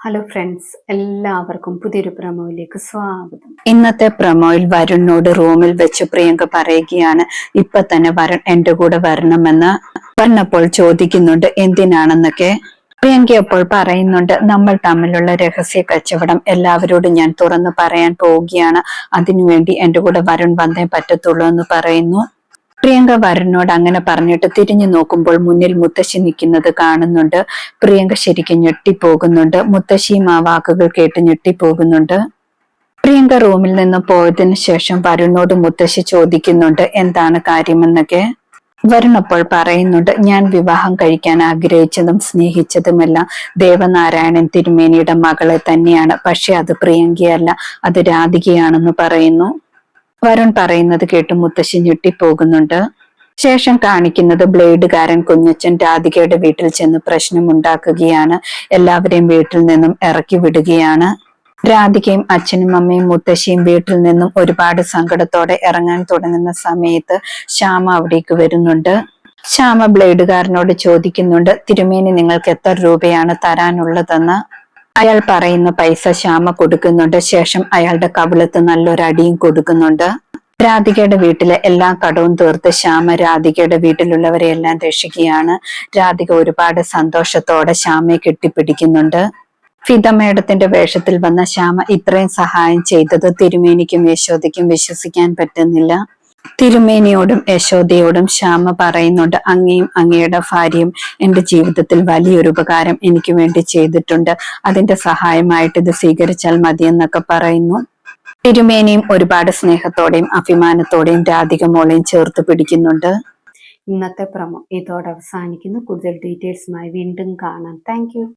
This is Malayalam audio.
ഹലോ ഫ്രണ്ട്സ് എല്ലാവർക്കും പുതിയൊരു പ്രമോയിലേക്ക് സ്വാഗതം. ഇന്നത്തെ പ്രമോയിൽ വരുണിനോട് റൂമിൽ വെച്ച് പ്രിയങ്ക പറയുകയാണ് ഇപ്പൊ തന്നെ വരുൺ എന്റെ കൂടെ വരണമെന്ന്. പറഞ്ഞപ്പോൾ ചോദിക്കുന്നുണ്ട് എന്തിനാണെന്നൊക്കെ. പ്രിയങ്ക അപ്പോൾ പറയുന്നുണ്ട് നമ്മൾ തമ്മിലുള്ള രഹസ്യ കച്ചവടം എല്ലാവരോടും ഞാൻ തുറന്നു പറയാൻ പോവുകയാണ്. അതിനുവേണ്ടി എന്റെ കൂടെ വരുൺ വന്നേ പറ്റത്തുള്ളൂ എന്ന് പറയുന്നു. പ്രിയങ്ക വരനോട് അങ്ങനെ പറഞ്ഞിട്ട് തിരിഞ്ഞു നോക്കുമ്പോൾ മുന്നിൽ മുത്തശ്ശി നിൽക്കുന്നത് കാണുന്നുണ്ട്. പ്രിയങ്ക ശരിക്കും ഞെട്ടിപ്പോകുന്നുണ്ട്. മുത്തശ്ശിയും ആ വാക്കുകൾ കേട്ട് ഞെട്ടിപ്പോകുന്നുണ്ട്. പ്രിയങ്ക റൂമിൽ നിന്ന് പോയതിനു ശേഷം വരുണോട് മുത്തശ്ശി ചോദിക്കുന്നുണ്ട് എന്താണ് കാര്യമെന്നൊക്കെ? വരുൺ അപ്പോൾ പറയുന്നുണ്ട് ഞാൻ വിവാഹം കഴിക്കാൻ ആഗ്രഹിച്ചതും സ്നേഹിച്ചതുമെല്ലാം ദേവനാരായണൻ തിരുമേനിയുടെ മകളെ തന്നെയാണ്. പക്ഷെ അത് പ്രിയങ്കയല്ല അത് രാധികയാണെന്ന് പറയുന്നു. വരുൺ പറയുന്നത് കേട്ട് മുത്തശ്ശി ഞെട്ടിപ്പോകുന്നുണ്ട്. ശേഷം കാണിക്കുന്നത് ബ്ലേഡുകാരൻ കുഞ്ഞച്ചൻ രാധികയുടെ വീട്ടിൽ ചെന്ന് പ്രശ്നമുണ്ടാക്കുകയാണ്. എല്ലാവരെയും വീട്ടിൽ നിന്നും ഇറക്കി വിടുകയാണ്. രാധികയും അച്ഛനും അമ്മയും മുത്തശ്ശിയും വീട്ടിൽ നിന്നും ഒരുപാട് സങ്കടത്തോടെ ഇറങ്ങാൻ തുടങ്ങുന്ന സമയത്ത് ശ്യാമ അവിടേക്ക് വരുന്നുണ്ട്. ശ്യാമ ബ്ലേഡുകാരനോട് ചോദിക്കുന്നുണ്ട് തിരുമേനി നിങ്ങൾക്ക് എത്ര രൂപയാണ് തരാനുള്ളതെന്ന്? അയാൾ പറയുന്ന പൈസ ശ്യാമ കൊടുക്കുന്നുണ്ട്. ശേഷം അയാളുടെ കവിളത്ത് നല്ലൊരു അടിയും കൊടുക്കുന്നുണ്ട്. രാധികയുടെ വീട്ടിലെ എല്ലാ കടവും തീർത്ത് ശ്യാമ രാധികയുടെ വീട്ടിലുള്ളവരെ എല്ലാം രക്ഷിക്കുകയാണ്. രാധിക ഒരുപാട് സന്തോഷത്തോടെ ശ്യാമയെ കെട്ടിപ്പിടിക്കുന്നുണ്ട്. ഫിദ മേഡത്തിന്റെ വേഷത്തിൽ വന്ന ശ്യാമ ഇത്രയും സഹായം ചെയ്തത് തിരുമേനിക്കും യശോദയ്ക്കും വിശ്വസിക്കാൻ പറ്റുന്നില്ല. തിരുമേനിയോടും യശോദയോടും ശ്യാമ പറയുന്നുണ്ട് അങ്ങയും അങ്ങയുടെ ഭാര്യയും എന്റെ ജീവിതത്തിൽ വലിയൊരു ഉപകാരം എനിക്ക് വേണ്ടി ചെയ്തിട്ടുണ്ട്. അതിന്റെ സഹായമായിട്ട് ഇത് സ്വീകരിച്ചാൽ മതിയെന്നൊക്കെ പറയുന്നു. തിരുമേനിയും ഒരുപാട് സ്നേഹത്തോടെയും അഭിമാനത്തോടെയും രാധിക മോളെയും ചേർത്ത് പിടിക്കുന്നുണ്ട്. ഇന്നത്തെ പ്രമോ ഇതോടെ അവസാനിക്കുന്നു. കൂടുതൽ ഡീറ്റെയിൽസുമായി വീണ്ടും കാണാം. താങ്ക്